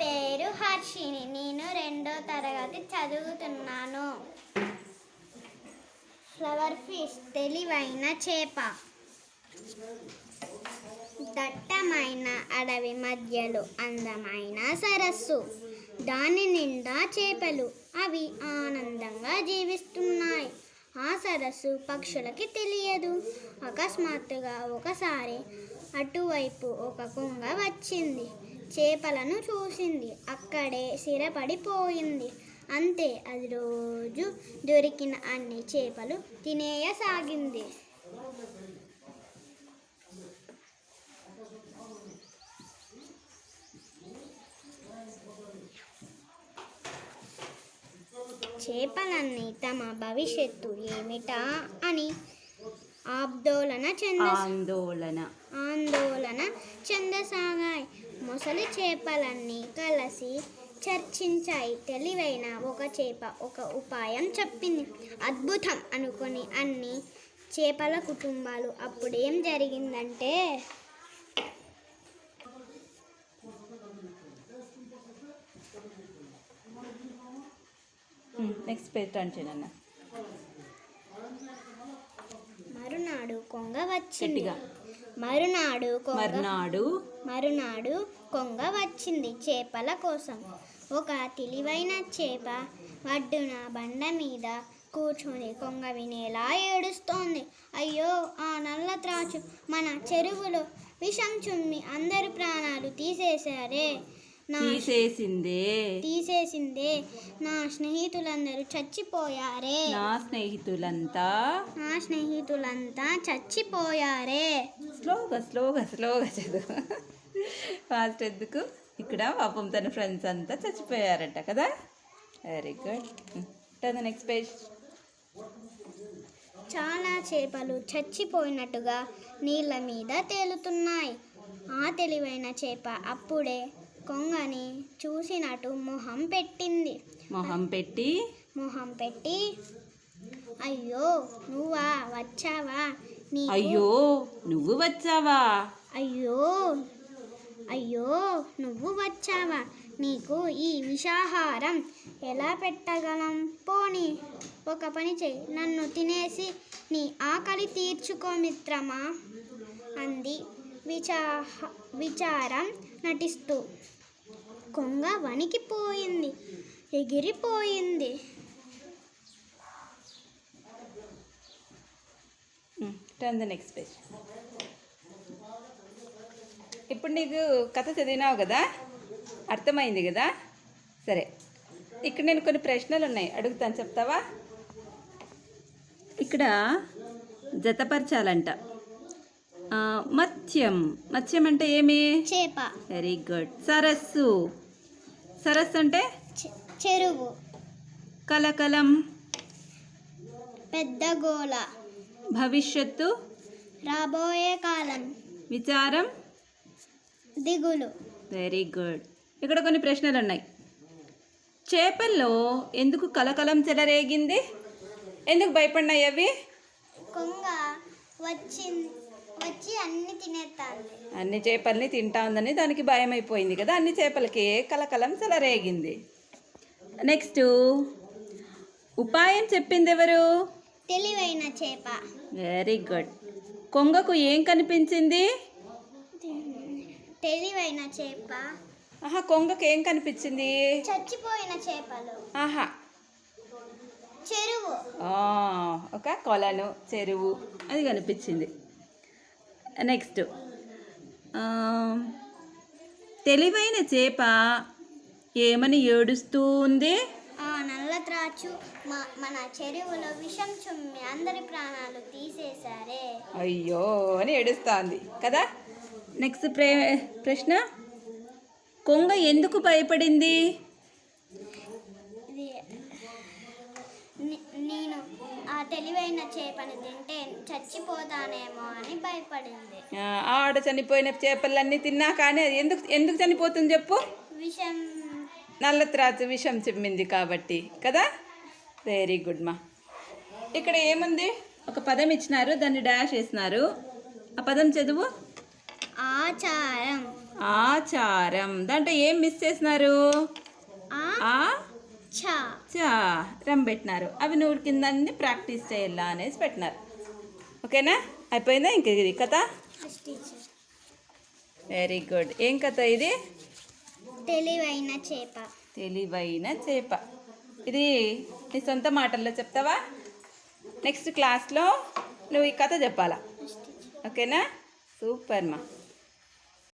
పేరు హర్షిని నేను రెండో తరగతి చదువుతున్నాను. ఫ్లవర్ ఫిష్ తెలివైన చేప. దట్టమైన అడవి మధ్యలో అందమైన సరస్సు. దాని నిండా చేపలు. అవి ఆనందంగా జీవిస్తున్నాయి. ఆ సరస్సు పక్షులకి తెలియదు. అకస్మాత్తుగా ఒకసారి అటువైపు ఒక కుంగ వచ్చింది. చేపలను చూసింది. అక్కడే స్థిరపడిపోయింది. అంతే అది రోజు దొరికిన అన్ని చేపలు తినేయసాగింది. చేపలన్నీ తమ భవిష్యత్తు ఏమిటా అని ఆందోళన చెంద ఆందోళన. ఆందోళన చెందసాగాయి. మొసలి చేపలన్నీ కలిసి చర్చించాయి. తెలివైన ఒక చేప ఒక ఉపాయం చెప్పింది. అద్భుతం అనుకొని అన్ని చేపల కుటుంబాలు అప్పుడేం జరిగిందంటే నెక్స్ట్ పేరు అంటేనన్న మరునాడు కొంగ వచ్చింది. గట్టిగా. మరునాడు కొంగ మర్నాడు. మరునాడు కొంగ వచ్చింది చేపల కోసం. ఒక తెలివైన చేప ఒడ్డున బండ మీద కూర్చొని కొంగ వినేలా ఏడుస్తోంది. అయ్యో ఆ నల్ల త్రాచు మన చెరువులో విషం చుమ్మి అందరి ప్రాణాలు తీసేశారే. తీసేసిందే. తీసేసిందే. నా స్నేహితులందరూ చచ్చిపోయారే. నా స్నేహితులంతా? నా స్నేహితులంతా చచ్చిపోయారే. స్లోగా స్లోగా స్లోగా చదువు. ఫాస్ట్ ఎందుకు? ఇక్కడ పాపం తన ఫ్రెండ్స్ అంతా చచ్చిపోయారట కదా? Very good turn next page చాలా చేపలు చచ్చిపోయినట్టుగా నీళ్ళ మీద తేలుతున్నాయి. ఆ తెలివైన చేప అప్పుడే కొంగని చూసినట్టు మొహం పెట్టింది. మొహం పెట్టి? మొహం పెట్టి అయ్యో నువ్వా వచ్చావా? నీ అయ్యో నువ్వు వచ్చావా? అయ్యో అయ్యో నువ్వు వచ్చావా? నీకు ఈ విషాహారం ఎలా పెట్టగలం? పోనీ ఒక పని చెయ్యి నన్ను తినేసి నీ ఆకలి తీర్చుకో మిత్రమా అంది విచాహ విచారం నటిస్తూ కొంగ వణికిపోయింది ఎగిరిపోయింది. టర్న్ ద నెక్స్ట్ పేజ్ ఇప్పుడు నీకు కథ చదివినావు కదా? అర్థమైంది కదా? సరే ఇక్కడ నేను కొన్ని ప్రశ్నలు ఉన్నాయి. అడుగుతాను చెప్తావా? ఇక్కడ జతపరచాలంట. మత్స్యం. మత్స్యం అంటే ఏమి? చేప. వెరీ గుడ్ సరస్సు. సరస్సు అంటే? చెరువు. కలకలం. పెద్ద గోల భవిష్యత్తు. రాబోయే కాలం. విచారం. దిగులు. వెరీ గుడ్ ఇక్కడ కొన్ని ప్రశ్నలు ఉన్నాయి. చేపల్లో ఎందుకు కలకలం చెలరేగింది? ఎందుకు భయపడినాయి అవి? కొంగ వచ్చి వచ్చి అన్ని తినేస్తాంది అన్ని చేపల్ని తింటా ఉందని దానికి భయం అయిపోయింది కదా అన్ని చేపలకి కలకలం చెలరేగింది నెక్స్ట్ ఉపాయం చెప్పింది ఎవరు? తెలివైన చేప. వెరీ గుడ్ కొంగకు ఏం కనిపించింది? తెలివైన చేప. ఆహా కొంగకు ఏం కనిపించింది? చచ్చిపోయిన చేపలు. ఆహా. చెరువు. ఒక కొలను చెరువు అది కనిపించింది. నెక్స్ట్. తెలివైన చేప ఏమని ఏడుస్తూ ఉంది ఆ నల్ల త్రాచు మన చెరువులో విషం చుమ్మి అందరి ప్రాణాలు తీసేశారే. అయ్యో అని ఏడుస్తోంది. కదా? నెక్స్ట్ ప్రే ప్రశ్న. కొంగ ఎందుకు భయపడింది ఇది నే- నేను ఆ తెలివైన చేపని తింటే చచ్చిపోతానేమో అని భయపడింది. ఆడ చనిపోయిన చేపలన్నీ తిన్నా కానీ అది ఎందుకు ఎందుకు చనిపోతుంది చెప్పు? విషం నల్ల త్రాచు విషం చిమ్మింది కాబట్టి కదా? వెరీ గుడ్ మా ఇక్కడ ఏముంది? ఒక పదం ఇచ్చినారు దాన్ని డాష్ వేసినారు. ఆ పదం చదువు? ఆచారం. ఆచారం. దాంట్లో ఏం మిస్ చేసినారు? ఆ? చా. పెట్టినారు. అవి నువ్వు కింద అన్ని ప్రాక్టీస్ చేయాలా అనేసి పెట్టినారు. ఓకేనా? అయిపోయిందా ఇంక ఇది కథ? వెరీ గుడ్ ఏం కథ ఇది? తెలివైన చేప. తెలివైన చేప. ఇది నీ సొంత మాటల్లో చెప్తావా? నెక్స్ట్ క్లాస్లో నువ్వు ఈ కథ చెప్పాలా? ఓకేనా? సూపర్ మా.